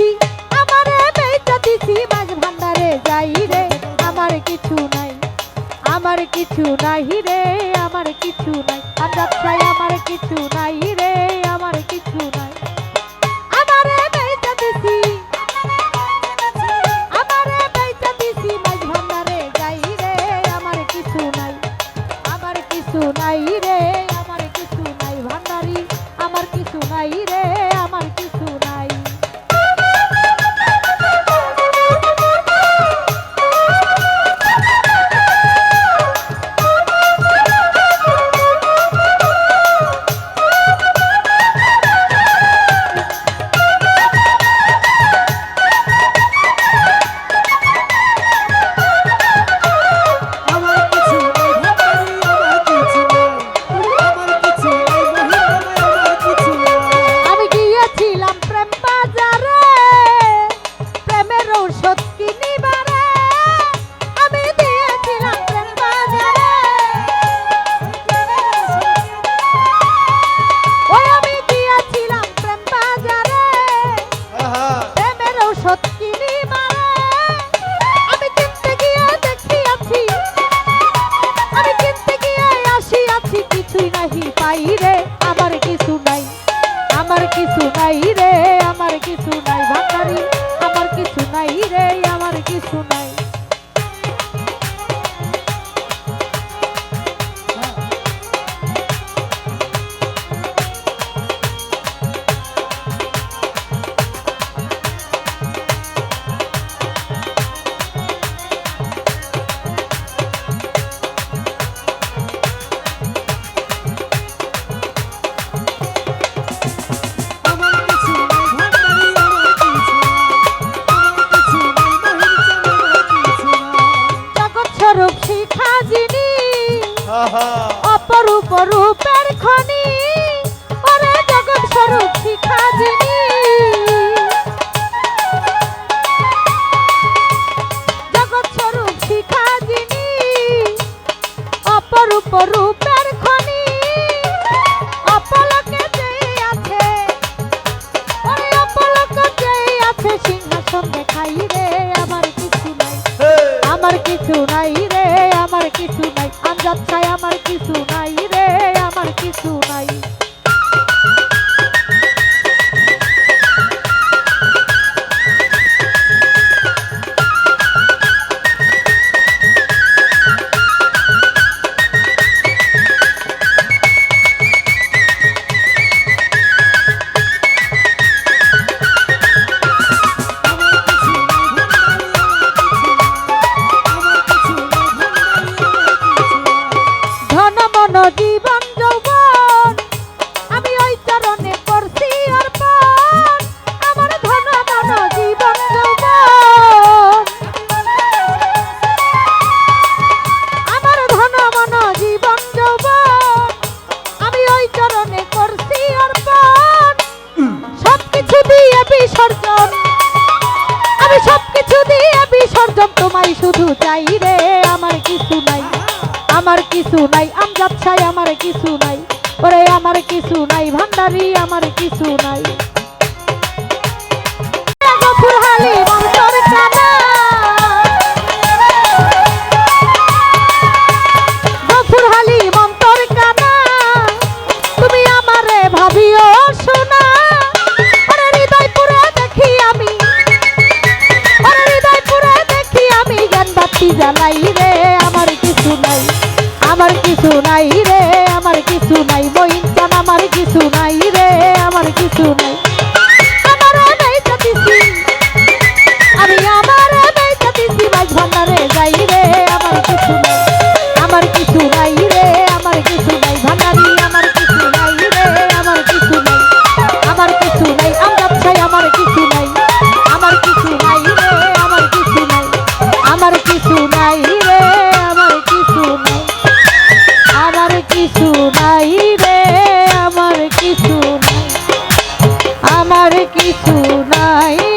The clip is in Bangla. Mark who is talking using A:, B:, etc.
A: দিছি আমারে বেচা দিছি, মাঝ ভান্ডারে যাই রে। আমার কিছু নাই, আমার কিছু নাই রে, আমার কিছু নাই। আজাদ চাই আমার কিছু নাই রে, আমার কিছু নাই। আমারে বেচা দিছি, আমারে বেচা দিছি যাই রে। আমার কিছু নাই, আমার কিছু নাই রে।
B: আহা।
A: অপরূপ রূপের খনি। ওরে জগৎ স্বরূপ শিখা জগৎ স্বরূপ শিখা অপরূপ রূপের খনি। অপলকে যেই আছে ওরে অপলকে যেই আছে সিংহাসন দেখাই রে আমার কিছু নাই। আমার কিছু নাই। রে আমার কিছু নাই আমজাদ চাই আমার কিছু নাই রে আমার কিছু নাই। বিসর্জন। আমি সবকিছু দিয়ে বিসর্জন। তোমায় শুধু চাই রে, আমার কিছু নাই। আমার কিছু নাই, আমজাদ চাই আমার কিছু নাই। ওরে, আমার কিছু নাই। ভান্ডারি, আমার কিছু নাই। আমার কিছু নাই রে আমার কিছু নাই বইন চান আমার কিছু নাই রে আমার কিছু নাই রে আমার কিছু নাই আমার কিছু রে আমার কিছু আমার কিছু রে আমার কিছু নাই আমার কিছু আমার কিছু নাই আমার কিছু নাই রে আমার কিছু নাই আমার কিছু নাই কিছু নাই।